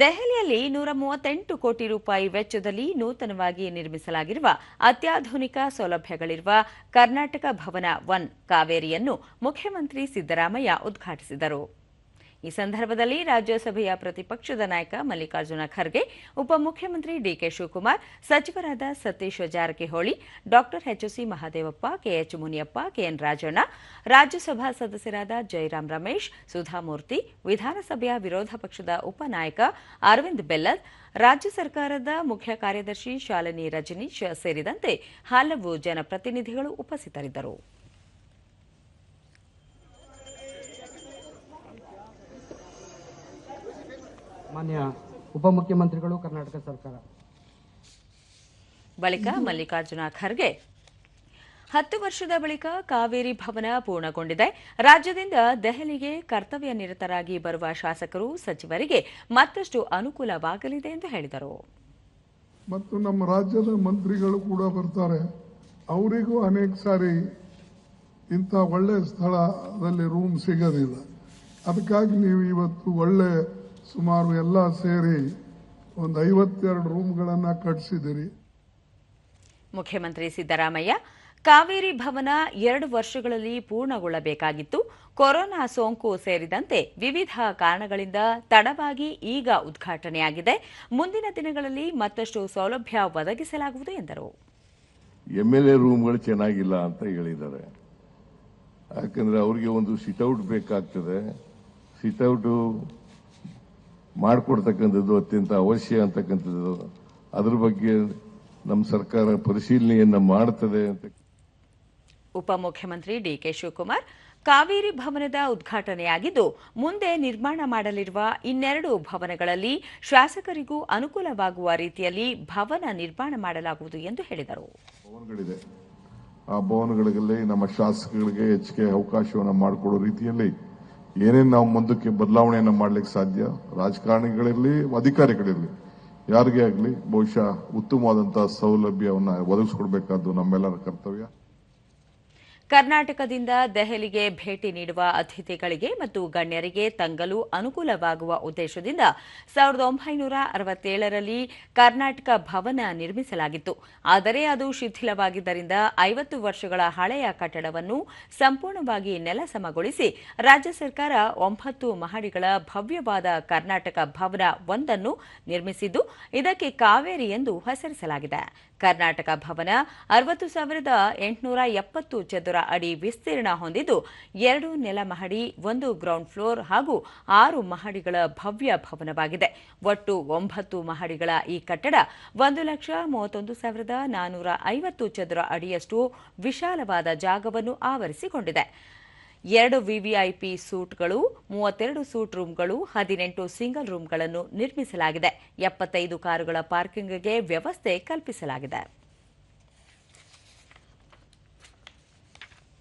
ದೆಹಲಿಯಲ್ಲಿ ನೂರ ಮೂವತ್ತೆಂಟು ಕೋಟಿ ರೂಪಾಯಿ ವೆಚ್ಚದಲ್ಲಿ ನೂತನವಾಗಿ ನಿರ್ಮಿಸಲಾಗಿರುವ ಅತ್ಯಾಧುನಿಕ ಸೌಲಭ್ಯಗಳಿರುವ ಕರ್ನಾಟಕ ಭವನ ಒನ್ ಕಾವೇರಿಯನ್ನು ಮುಖ್ಯಮಂತ್ರಿ ಸಿದ್ದರಾಮಯ್ಯ ಉದ್ಘಾಟಿಸಿದರು. ಈ ಸಂದರ್ಭದಲ್ಲಿ ರಾಜ್ಯಸಭೆಯ ಪ್ರತಿಪಕ್ಷದ ನಾಯಕ ಮಲ್ಲಿಕಾರ್ಜುನ ಖರ್ಗೆ, ಉಪಮುಖ್ಯಮಂತ್ರಿ ಡಿಕೆ ಶಿವಕುಮಾರ್, ಸಚಿವರಾದ Satish Jarkiholi, doctor HC Mahadevappa, KH Muniyappa, KN Rajanna, Rajya Sabha ಸದಸ್ಯರಾದ ಜಯರಾಮ್ ರಮೇಶ್ ಸುಧಾಮೂರ್ತಿ ವಿಧಾನಸಭೆಯ ವಿರೋಧ ಪಕ್ಷದ ಉಪನಾಯಕ ಅರವಿಂದ್ ಬೆಲ್ಲದ್, ರಾಜ್ಯ ಸರ್ಕಾರದ ಮುಖ್ಯ ಕಾರ್ಯದರ್ಶಿ ಶಾಲಿನಿ ರಜನೀಶ್ ಸೇರಿದಂತೆ ಹಲವು ಜನಪ್ರತಿನಿಧಿಗಳು ಉಪಸ್ಥಿತರಿದ್ದರು. ಮಾನ್ಯ ಉಪಮುಖ್ಯಮಂತ್ರಿಗಳು ಕರ್ನಾಟಕ ಸರ್ಕಾರ. ಬಳಿಕ ಮಲ್ಲಿಕಾರ್ಜುನ ಖರ್ಗೆ ಹತ್ತು ವರ್ಷದ ಬಳಿಕ ಕಾವೇರಿ ಭವನ ಪೂರ್ಣಗೊಂಡಿದೆ. ರಾಜ್ಯದಿಂದ ದೆಹಲಿಗೆ ಕರ್ತವ್ಯ ನಿರತರಾಗಿ ಬರುವ ಶಾಸಕರು ಸಚಿವರಿಗೆ ಮತ್ತಷ್ಟು ಅನುಕೂಲವಾಗಲಿದೆ ಎಂದು ಹೇಳಿದರು. ಮತ್ತು ನಮ್ಮ ರಾಜ್ಯದ ಮಂತ್ರಿಗಳು ಕೂಡ ಬರ್ತಾರೆ. ಅವರಿಗೂ ಅನೇಕ ಸಾರಿ ಇಂಥ ಒಳ್ಳೆ ಸ್ಥಳದಲ್ಲಿ ರೂಮ್ ಸಿಗೋದಿಲ್ಲ. ಅದಕ್ಕಾಗಿ ನೀವು ಇವತ್ತು ಒಳ್ಳೆ ಸುಮಾರು ಎಲ್ಲ ಸೇರಿ ಒಂದು ಐವತ್ತೆರಡು ರೂಮ್ಗಳನ್ನು ಕಟ್ಟಿಸಿದಿರಿ ಮುಖ್ಯಮಂತ್ರಿ ಸಿದ್ದರಾಮಯ್ಯ ಕಾವೇರಿ ಭವನ ಎರಡು ವರ್ಷಗಳಲ್ಲಿ ಪೂರ್ಣಗೊಳ್ಳಬೇಕಾಗಿತ್ತು. ಕೊರೋನಾ ಸೋಂಕು ಸೇರಿದಂತೆ ವಿವಿಧ ಕಾರಣಗಳಿಂದ ತಡವಾಗಿ ಈಗ ಉದ್ಘಾಟನೆಯಾಗಿದೆ. ಮುಂದಿನ ದಿನಗಳಲ್ಲಿ ಮತ್ತಷ್ಟು ಸೌಲಭ್ಯ ಒದಗಿಸಲಾಗುವುದು ಎಂದರು. ಎಂಎಲ್ಎ ಎಲ್ ಎ ರೂಮ್ಗಳು ಚೆನ್ನಾಗಿಲ್ಲ ಅಂತ ಹೇಳಿದ್ದಾರೆ. ಯಾಕಂದ್ರೆ ಅವರಿಗೆ ಒಂದು ಸಿಟ್ಔಟ್ ಬೇಕಾಗ್ತದೆ. ಸಿಟ್ಔಟು ಮಾಡಿಕೊಡ್ತಕ್ಕಂಥದ್ದು ಅತ್ಯಂತ ಅವಶ್ಯ ಅಂತಕ್ಕಂಥದ್ದು. ಅದ್ರ ಬಗ್ಗೆ ನಮ್ಮ ಸರ್ಕಾರ ಪರಿಶೀಲನೆಯನ್ನ ಮಾಡ್ತದೆ ಅಂತ. ಉಪಮುಖ್ಯಮಂತ್ರಿ ಡಿಕೆ ಶಿವಕುಮಾರ್ ಕಾವೇರಿ ಭವನದ ಉದ್ಘಾಟನೆಯಾಗಿದ್ದು ಮುಂದೆ ನಿರ್ಮಾಣ ಮಾಡಲಿರುವ ಇನ್ನೆರಡು ಭವನಗಳಲ್ಲಿ ಶಾಸಕರಿಗೂ ಅನುಕೂಲವಾಗುವ ರೀತಿಯಲ್ಲಿ ಭವನ ನಿರ್ಮಾಣ ಮಾಡಲಾಗುವುದು ಎಂದು ಹೇಳಿದರು. ಆ ಭವನಗಳಲ್ಲಿ ನಮ್ಮ ಶಾಸಕರಿಗೆ ಹೆಚ್ಚಿಗೆ ಅವಕಾಶವನ್ನು ಮಾಡಿಕೊಡೋ ರೀತಿಯಲ್ಲಿ ಏನೇನು ನಾವು ಮುಂದಕ್ಕೆ ಬದಲಾವಣೆಯನ್ನು ಮಾಡ್ಲಿಕ್ಕೆ ಸಾಧ್ಯ? ರಾಜಕಾರಣಿಗಳಿರಲಿ, ಅಧಿಕಾರಿಗಳಿರಲಿ, ಯಾರಿಗೇ ಆಗಲಿ ಬಹುಶಃ ಉತ್ತಮವಾದಂತಹ ಸೌಲಭ್ಯವನ್ನು ಒದಗಿಸ್ಕೊಡ್ಬೇಕಾದ್ದು ನಮ್ಮೆಲ್ಲರ ಕರ್ತವ್ಯ. ಕರ್ನಾಟಕದಿಂದ ದೆಹಲಿಗೆ ಭೇಟಿ ನೀಡುವ ಅತಿಥಿಗಳಿಗೆ ಮತ್ತು ಗಣ್ಯರಿಗೆ ತಂಗಲು ಅನುಕೂಲವಾಗುವ ಉದ್ದೇಶದಿಂದ ಸಾವಿರದ ಒಂಬೈನೂರ ಅರವತ್ತೇಳರಲ್ಲಿ ಕರ್ನಾಟಕ ಭವನ ನಿರ್ಮಿಸಲಾಗಿತ್ತು. ಆದರೆ ಅದು ಶಿಥಿಲವಾಗಿದ್ದರಿಂದ ಐವತ್ತು ವರ್ಷಗಳ ಹಳೆಯ ಕಟ್ಟಡವನ್ನು ಸಂಪೂರ್ಣವಾಗಿ ನೆಲಸಮಗೊಳಿಸಿ ರಾಜ್ಯ ಸರ್ಕಾರ ಒಂಬತ್ತು ಮಹಡಿಗಳ ಭವ್ಯವಾದ ಕರ್ನಾಟಕ ಭವನ ಒಂದನ್ನು ನಿರ್ಮಿಸಿದ್ದು, ಇದಕ್ಕೆ ಕಾವೇರಿ ಎಂದು ಹೆಸರಿಸಲಾಗಿದೆ. ಕರ್ನಾಟಕ ಭವನ ಅರವತ್ತು ಸಾವಿರದ ಎಂಟುನೂರ ಎಪ್ಪತ್ತು ಚದುರ ಅಡಿ ವಿಸ್ತೀರ್ಣ ಹೊಂದಿದ್ದು ಎರಡು ನೆಲ ಮಹಡಿ ಒಂದು ಗ್ರೌಂಡ್ ಫ್ಲೋರ್ ಹಾಗೂ ಆರು ಮಹಡಿಗಳ ಭವ್ಯ ಭವನವಾಗಿದೆ. ಒಟ್ಟು ಒಂಬತ್ತು ಮಹಡಿಗಳ ಈ ಕಟ್ಟಡ ಒಂದು ಲಕ್ಷ ಮೂವತ್ತೊಂದು ಸಾವಿರದ ನಾನ್ನೂರ ಐವತ್ತು ಚದರ ಅಡಿಯಷ್ಟು ವಿಶಾಲವಾದ ಜಾಗವನ್ನು ಆವರಿಸಿಕೊಂಡಿದೆ. ಎರಡು ವಿವಿಐಪಿ ಸೂಟ್ಗಳು, ಮೂವತ್ತೆರಡು ಸೂಟ್ ರೂಮ್ಗಳು, ಹದಿನೆಂಟು ಸಿಂಗಲ್ ರೂಮ್ಗಳನ್ನು ನಿರ್ಮಿಸಲಾಗಿದೆ. ಎಪ್ಪತ್ತೈದು ಕಾರುಗಳ ಪಾರ್ಕಿಂಗ್ಗೆ ವ್ಯವಸ್ಥೆ ಕಲ್ಪಿಸಲಾಗಿದೆ.